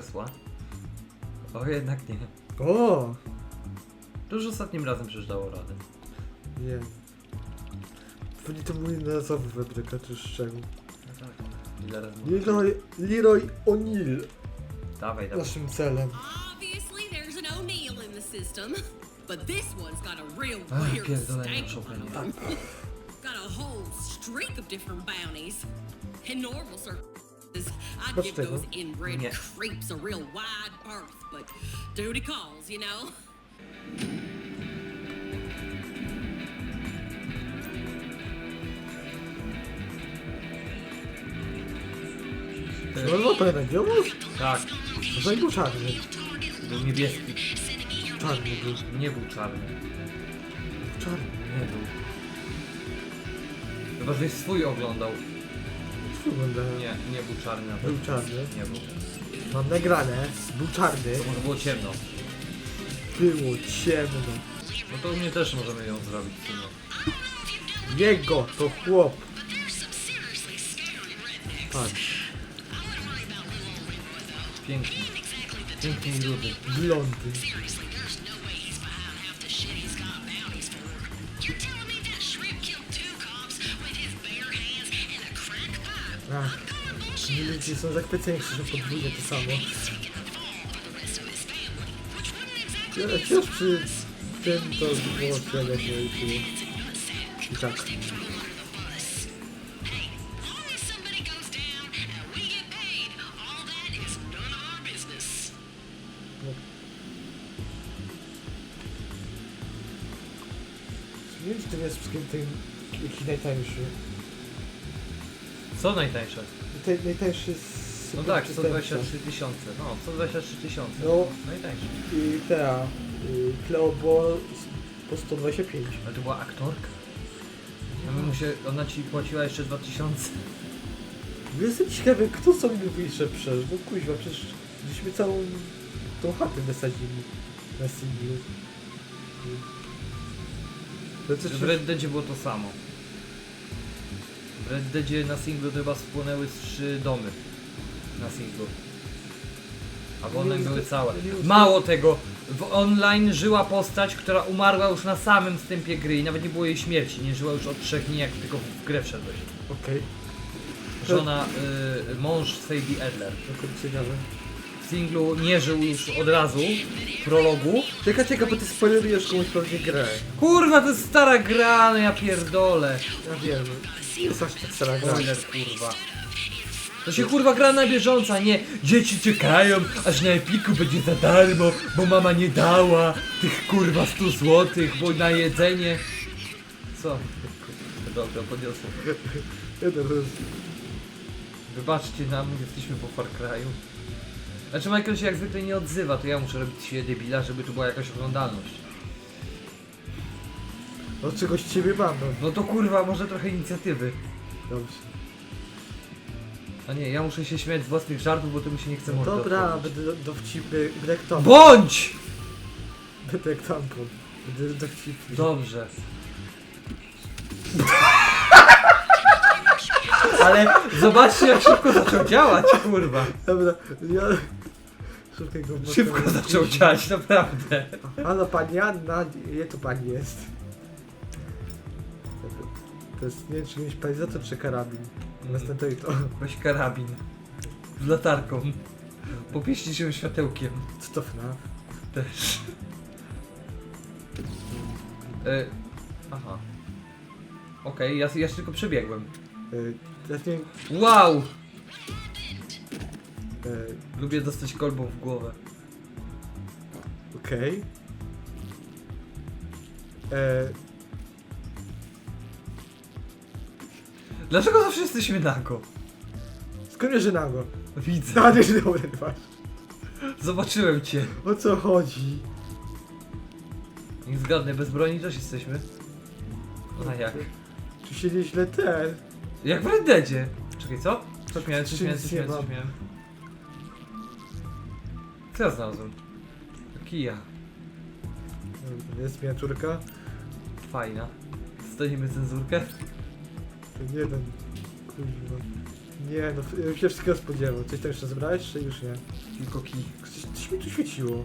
krzesła. O, jednak nie. O! To już ostatnim razem przecież dało radę. Nie. Pewnie to mój nazowy webryka, czy z czego. No tak. Ile razy mówię? Leroy, Leroy O'Neill. Dawaj, dawaj. Naszym celem. Obviously, there's an O'Neill in the system, but this one's got a real Ach, weird pierdolę, stank muszę on opędzić. him. Got a whole streak of different bounties. In normal circumstances, I'd give those inbred Yeah. creeps a real wide berth, but duty calls, you know? No no? Tak, To nie był czarny. był niebieski. Czarny był. Nie był czarny. Czarny. Nie był. Chyba, żeś swój oglądał. Nie, nie był czarny na Był czarny. Nie był. Mam nagrane. Był czarny. To może było ciemno. Było ciemno. No to u mnie też możemy ją zrobić sumie. Jego to chłop. Patrz. Piękny. Piękny i rudy. Blondy. Ach, ludzie są zachwyceni, że podwójnie to samo. Ja wciąż przy tym to było tyle się i tak. Nie wiem, czy to jest wszystkim tym jaki najtańszy. Co najtańsze? Najtańszy z No tak, przestępca. 123 tysiące. No, 123 tysiące. No. Najtańsze. I ta y, Cleo z- po 125. Ale to była aktorka. Ja bym ona ci płaciła jeszcze 2000. Jestem ciekawy, kto sobie wyjsze przecież, bo kuźwa, przecież żeśmy całą tą chatę wysadzili na singlu. To W Red Deadzie było to samo. W Red Deadzie na singlu to chyba spłonęły trzy domy. Na singlu. A w online były całe. Mało tego, w online żyła postać, która umarła już na samym wstępie gry i nawet nie było jej śmierci. Nie żyła już od trzech dni, jak tylko w grę wszedłeś. Okej, Żona, y, mąż Sadie Adler. W singlu nie żył już od razu, w prologu. Czeka, czeka, bo ty spoilerujesz komuś pewnie grę. Kurwa, to jest stara gra, no ja pierdolę. Ja wiem, aż tak stara gra. Spoiler, kurwa. To się kurwa gra na bieżąco, a nie dzieci czekają, aż na Epiku będzie za darmo, bo mama nie dała tych kurwa 100 złotych, bo na jedzenie. Co? Dobra, podniosłem. Wybaczcie nam, jesteśmy po Far Cry'u. Znaczy Michael się jak zwykle nie odzywa, to ja muszę robić się debila, żeby tu była jakaś oglądalność. Od czegoś ciebie mam, no. No to kurwa, może trochę inicjatywy. Dobrze. A nie, ja muszę się śmiać z własnych żartów, bo to mi się nie chce No mordy dobra, będę do- dowcipny, będę jak Tom. Bądź! Będę jak tampon. Będę dowcipny. Dobrze. Ale, Zobaczcie jak szybko zaczął działać, kurwa. dobra, ja... Szybko go Szybko zaczął działać, naprawdę. Halo pani Anna, gdzie tu pani jest? To jest, nie wiem czy mieć palizator czy karabin. Następnie to, Weź karabin. Z latarką. Popieści się światełkiem. co to FNAF? Też. E, aha. Okej, ja, ja się tylko przebiegłem. Y, Teraz nie wiem, Wow! y, Lubię dostać kolbą w głowę. okej. E, Dlaczego zawsze jesteśmy nago? Skąd wiesz, że nago? Widzę. No, nie, że dobre twarz. Zobaczyłem cię. O co chodzi? Nie zgadnę, bez broni też jesteśmy. A jak? Czy się nieźle ten? Jak w Red Deadzie. Czekaj, co? Coś miałem, coś miałem, coś miałem, coś miałem. Co ja znalazłem? Kija. Jest miniaturka. Fajna. Dostaniemy cenzurkę? Ten jeden. Kurwa. Nie, no ja się wszystkiego spodziewał. Coś tam jeszcze zebrałeś, czy już nie? Tylko kij. Coś, coś mi tu świeciło.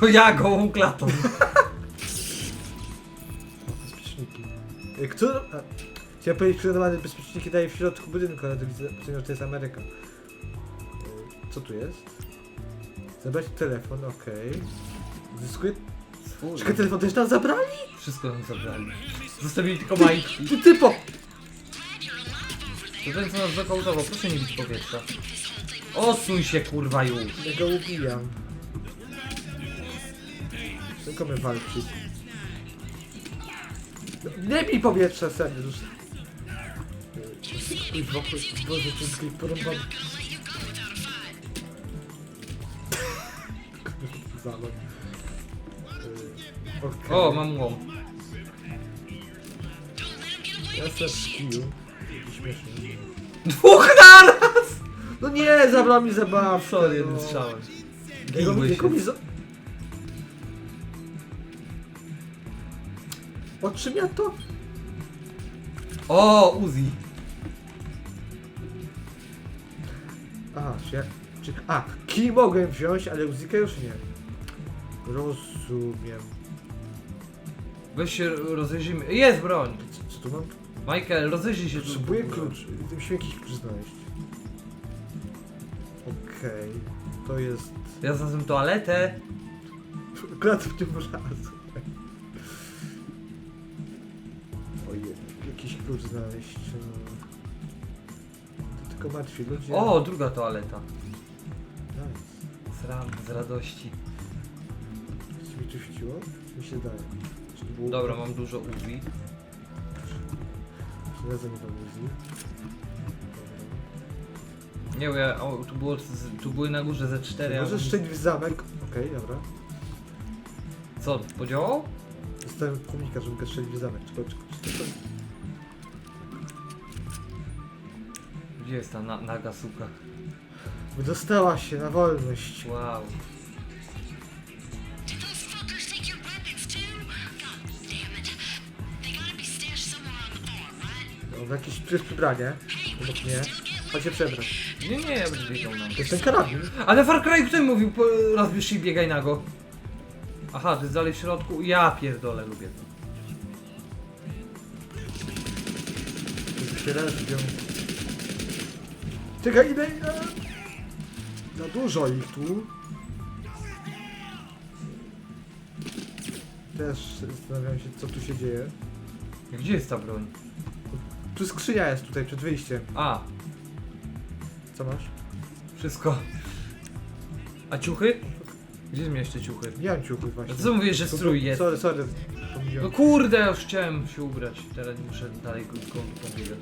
To ja gołą klatą. Bezpieczniki. E, Kto... A, chciałem powiedzieć, przygotowane bezpieczniki daje w środku budynku, ale to widzę, że to jest Ameryka. E, Co tu jest? Zabrać telefon, okej. Zyskuję... Czekaj, telefon też tam zabrali? Wszystko nam zabrali. Zostawili tylko majtki. Ty typo! To ten co nas zakautował, proszę nie bić powietrza. Osuń się kurwa już. Ja go ubijam. Tylko my walczyć. Nie bij powietrza, Boże, porąbany. Zamok. Yy, okej. O, mam łom. Ja w kiju. Jaki śmieszny. Dwóch naraz! No nie, zabrał mi zabawkę. Sorry, no. jednym strzałem. Jego, Gigły jego się. mi za... O czym ja to? O, Uzi. Aha, czy ja... Czy... A, kij mogłem wziąć, ale Uzikę już nie. Rozumiem. Weź się rozejrzyjmy. Jest broń. Co, co tu mam? Michael, rozejrzyj się tu. Potrzebuję klucz. Musimy jakiś klucz znaleźć. Okej, to jest... Ja znalazłem toaletę. Akurat w tym razu. Ojej, jakiś klucz znaleźć. no. To tylko martwi ludzie. O, druga toaleta. Nice. Sram z radości. Czy mi tu świeciło? Mi się daje. Czy to było... Dobra, mam dużo Uzi. Razem nie bo ja, o, tu, było, z- tu były na górze ze cztery. a- Może szczęść w zamek. Okej, dobra. Co, podziałał? Dostałem komunikat, że mogę strzelić w zamek. Czekaj, czekaj, czekaj. Gdzie jest ta na, naga suka? Wydostała się na wolność. Wow. W jakieś przy- przybranie. Obok mnie. Chodź się przebrać. Nie, nie, ja będę biegał na To jest ten karabin. Ale Far Cry mi mówił, po- rozbierz się i biegaj na go? Aha, jest dalej w środku. Ja pierdolę, lubię to. Rozbią. Czekaj, ile... ile? Za dużo ich tu. Też zastanawiam się, co tu się dzieje. Gdzie jest ta broń? Tu skrzynia jest tutaj, przed wyjściem. A, Co masz? wszystko. A ciuchy? Gdzie te ciuchy? Nie mam ciuchów A właśnie. co mówisz, że strój jest? Sorry, sorry. No Pomyliłem. kurde, już chciałem się ubrać. Teraz muszę dalej krótko pobiegać.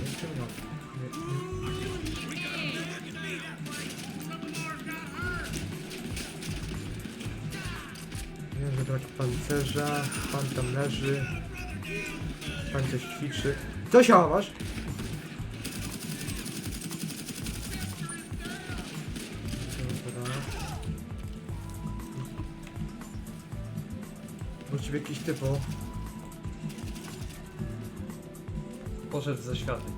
Nie, że brać pancerza, pan tam leży. Pan coś ćwiczy. Co się masz? Dobra. Właściwie jakiś typo. Poszedł ze światy.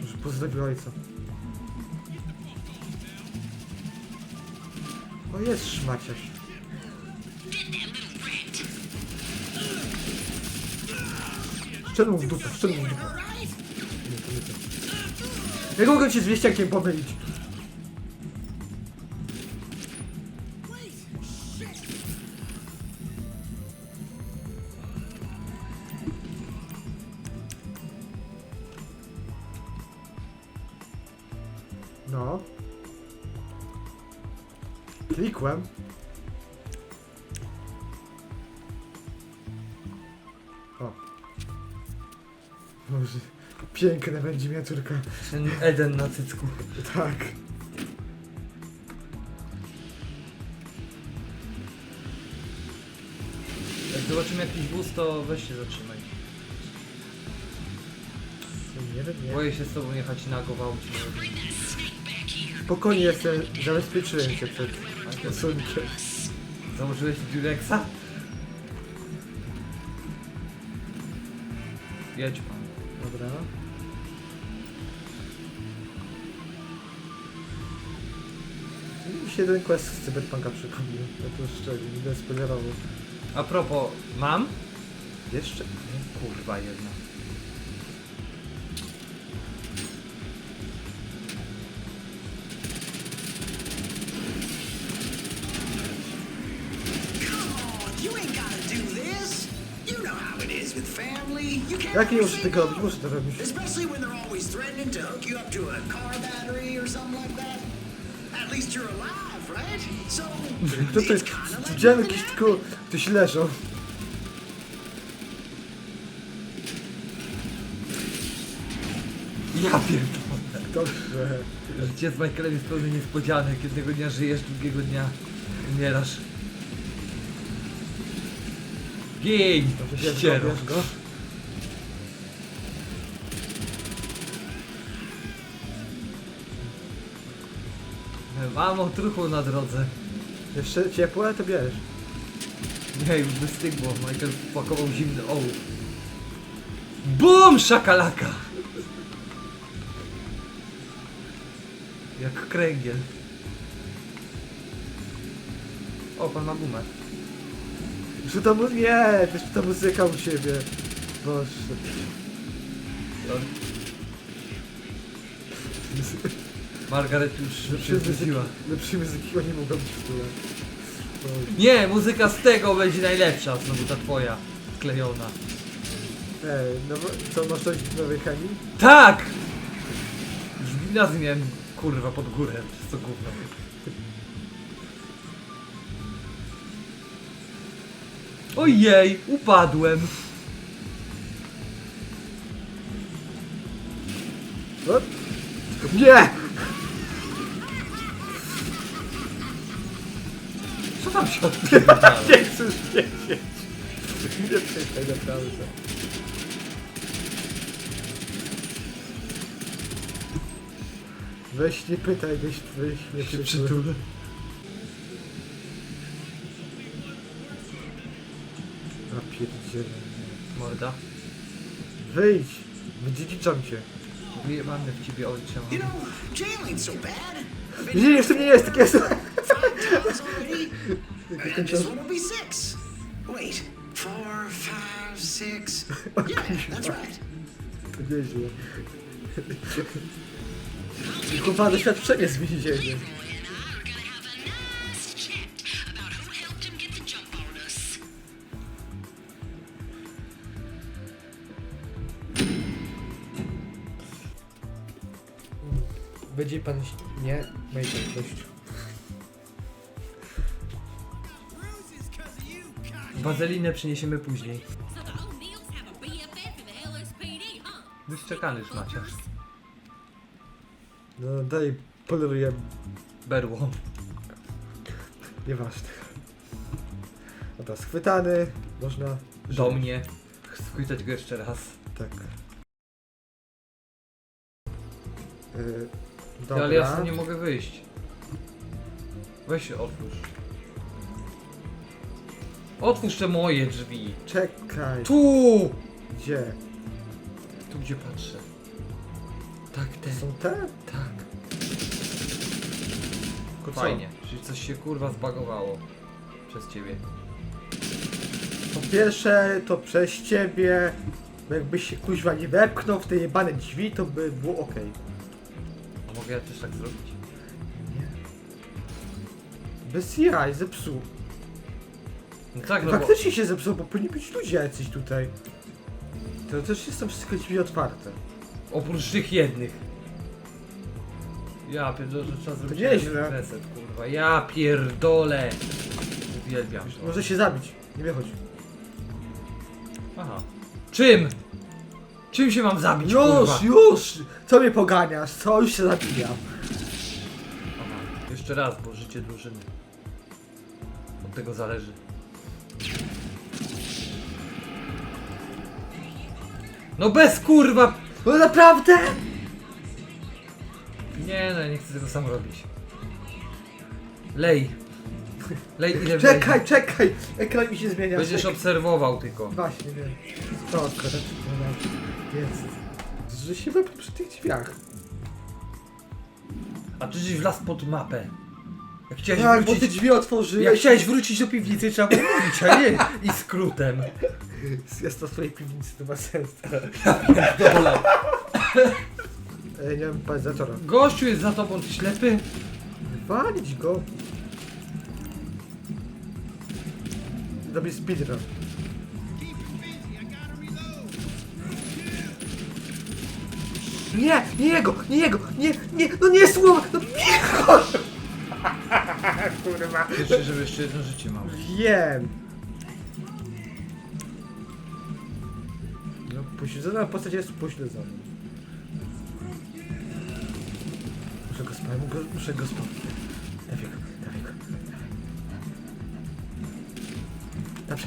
Już pozdrowił ojca. O jest szmaciarz. Szczelną mu w dupę, w dupę. Nie. Jak mogę cię z wieściakiem pomylić? No. Piękna będzie miniaturka. Ten Eden na cycku. Tak. Jak zobaczymy jakiś wóz, to weź się zatrzymaj. Nie wiem, nie. Boję się z tobą jechać na go w aucie. Bring that snake back here. Spokojnie jestem, zabezpieczyłem cię przed osunkiem. Założyłeś Durexa? Jedź pan. Dobra. Się jeden quest z Cyberpunka przypomniał, ja to szczerze, nie będę spoilerował. A propos, mam? Jeszcze? Kurwa jedna. You ain't gotta do this. You know how it is with family. You can't Jak nie muszę tego robić? Muszę to robić. Especially when they're always threatening to hook you up to a car battery or something like that. To like widziałem jakiś tylko, ktoś leżał. Ja pierdolę. Dobrze. Życie z Michaelem jest pełne niespodzianek. Jednego dnia żyjesz, drugiego dnia umierasz. Gin! Ściero. zrobisz go. Mamo, truchu na drodze. Jeszcze ciepłe, to bierz. Nie, już wystygło. Michael pakował zimny ołów. BUM! Szakalaka! Jak kręgiel. O, pan ma gumę. Czy to mu... Nie, też ta muzyka u ciebie. Boże. Margaret już się muzyki nie mogła być w ogóle. Nie, muzyka z tego będzie najlepsza, znowu ta twoja. Klejona. Ej, no bo, co, masz coś w nowej chemii? Tak! W gimnazjum miałem kurwa pod górę, przez to gówno. Ojej, upadłem. O! Nie! Tam się odpierdala? Nie chcę już wiedzieć. Nie pytaj naprawdę. Weź nie pytaj, weź, weź mnie się przytul. przytulę. A pierdzielę. Morda. Wyjdź! Wydziedziczam cię. Wyjebane w ciebie ojcze. You know, jail ain't so bad. I've been Nie, jeszcze nie jest, takie jest. Times already. And this one will be six. Wait, four, five, six. Yeah, that's right. To nieźle. Chyba doświadczenie z więzienia. Roy and I the LSPD, huh? Wyszczekany szmaciarz. No daj, poleruję. Berło. Nieważne. Dobra, schwytany. Można... Do mnie. Schwytać go jeszcze raz. Tak. Yy, Ty, dobra. ale ja stąd nie mogę wyjść. Weź się otwórz. Otwórz te moje drzwi. Czekaj. Tu! Gdzie? Tu gdzie patrzę. Tak, te. Są te? Tak. Tylko co? Fajnie. Czyli coś się kurwa zbagowało. Przez ciebie. Po pierwsze, to przez ciebie. Bo jakbyś się kuźwa nie wepchnął w te jebane drzwi, to by było ok. A mogę ja też tak zrobić? Nie. Bez jaj, zepsuł. No tak, no bo... Faktycznie się zepsuł, bo powinni być ludzie jacyś tutaj. To też są wszystkie drzwi otwarte. Oprócz tych jednych. Ja pierdolę, że trzeba zrobić nieźle. reset, kurwa. Ja pierdolę. Uwielbiam to. Może się zabić. Nie wychodź. Aha. Czym? Czym się mam zabić, Już, kurwa? już! Co mnie poganiasz? Co? Już się zabijam. Aha. Jeszcze raz, bo życie drużyny. Od tego zależy. No bez kurwa! No naprawdę? Nie no, ja nie chcę tego sam robić. Lej. Lej ile Czekaj, czekaj! Ekran mi się zmienia. Będziesz Czekaj. obserwował tylko. Właśnie, wiem. To, akurat, jest. Że się wepnę przy tych drzwiach. A ty gdzieś wlazł pod mapę. Jak chciałeś Tak, bo wrócić... te drzwi otworzyłeś. Jak chciałeś wrócić do piwnicy, trzeba było mówić, a nie i skrótem. Jest to w swojej piwnicy, to ma sens. Dobra. Ej, nie mam palizatora. Gościu jest za tobą, ty ślepy? Walić go. Robię speedrun. Nie, nie jego, nie jego, nie, nie, no nie słowa, no nie Kurwa. Jeszcze, żeby jeszcze jedno życie mam. Wiem. No, pośledzona postać jest pośledzona. Muszę go spać, muszę go spać. Dawaj go, dawaj go. Dobrze.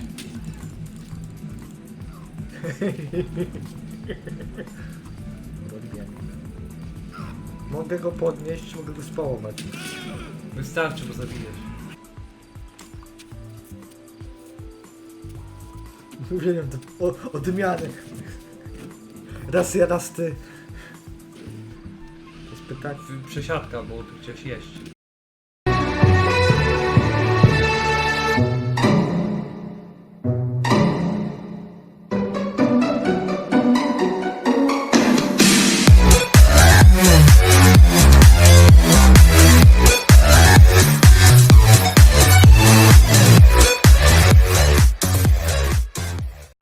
Mogę go podnieść, mogę go spałować. Wystarczy, bo zabijesz. Uwielbiam. O, odmiany. Raz ja, raz ty. To jest pytanie. Przesiadka, bo ty chciałeś jeść.